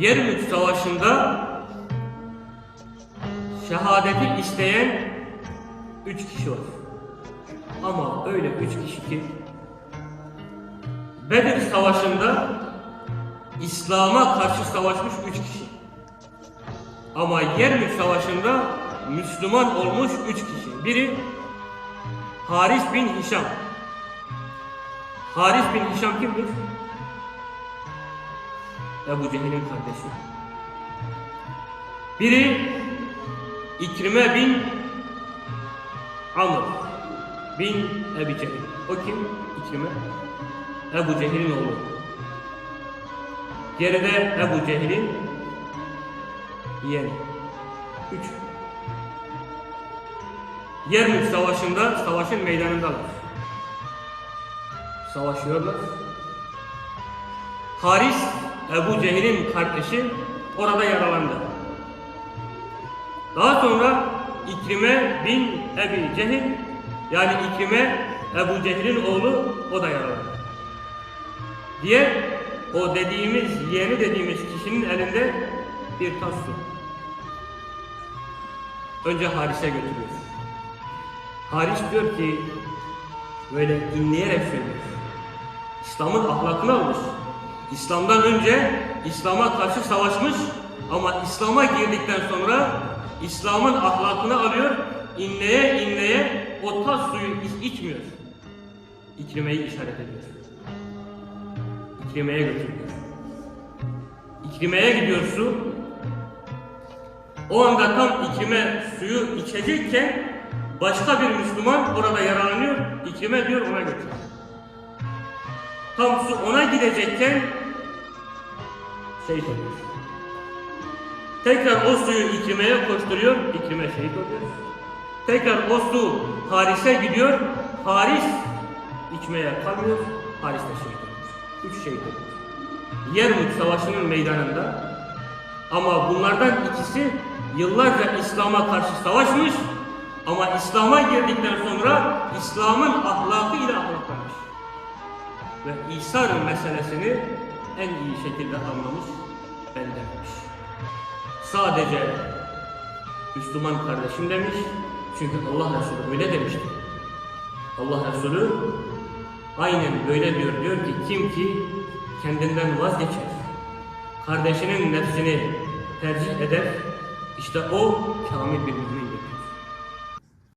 Yermük Savaşı'nda şehadeti isteyen üç kişi var. Ama öyle üç kişi ki Bedir Savaşı'nda İslam'a karşı savaşmış üç kişi. Ama Yermük Savaşı'nda Müslüman olmuş üç kişi. Biri Haris bin Hişam. Haris bin Hişam kimdir? Ebu Cehil'in kardeşi. Biri İkrime bin Amr bin Ebi Cehil. O kim? İkrime. Ebu Cehil'in oğlu. Geride Ebu Cehil'in yeğeni. Üç. Yermük Savaşı'nda, savaşın meydanındalar. Savaşıyorlar. Haris, Ebu Cehil'in kardeşi orada yaralandı. Daha sonra İkrime bin Ebi Cehil, yani İkrime Ebu Cehil'in oğlu o da yaralandı. Diğer o dediğimiz, yeğeni dediğimiz kişinin elinde bir tas su. Önce Haris'e götürüyor. Haris diyor ki, böyle inleyerek söylüyor. İslam'ın ahlakını almış. İslam'dan önce İslam'a karşı savaşmış ama İslam'a girdikten sonra İslam'ın ahlakını alıyor, inleye inleye o tas suyu iç- içmiyor. İkrimeyi işaret ediyor. İkrime'ye götürüyor. İkrime'ye gidiyor su. O anda tam İkrime suyu içecekken başka bir Müslüman orada yaralanıyor. İkrime diyor ona götür. Tam su ona gidecekken şehit oluyor. Tekrar o suyu İkrime'ye koşturuyor. İkrime şehit oluyor. Tekrar o su Haris'e gidiyor. Haris içmeye kalmıyor. Haris de şehit oluyor. Üç şehit oluyor. Yermük Savaşı'nın meydanında ama bunlardan ikisi yıllarca İslam'a karşı savaşmış ama İslam'a girdikten sonra İslam'ın ahlakı ile ahlaklanmış. Ve İsa'nın meselesini en iyi şekilde anlamış, belirlemiş. Sadece Müslüman kardeşim demiş. Çünkü Allah Resulü öyle demişti. Allah Resulü aynen böyle diyor. Diyor ki kim ki kendinden vazgeçer, kardeşinin nefsini tercih eder, işte o kamil bir mümin.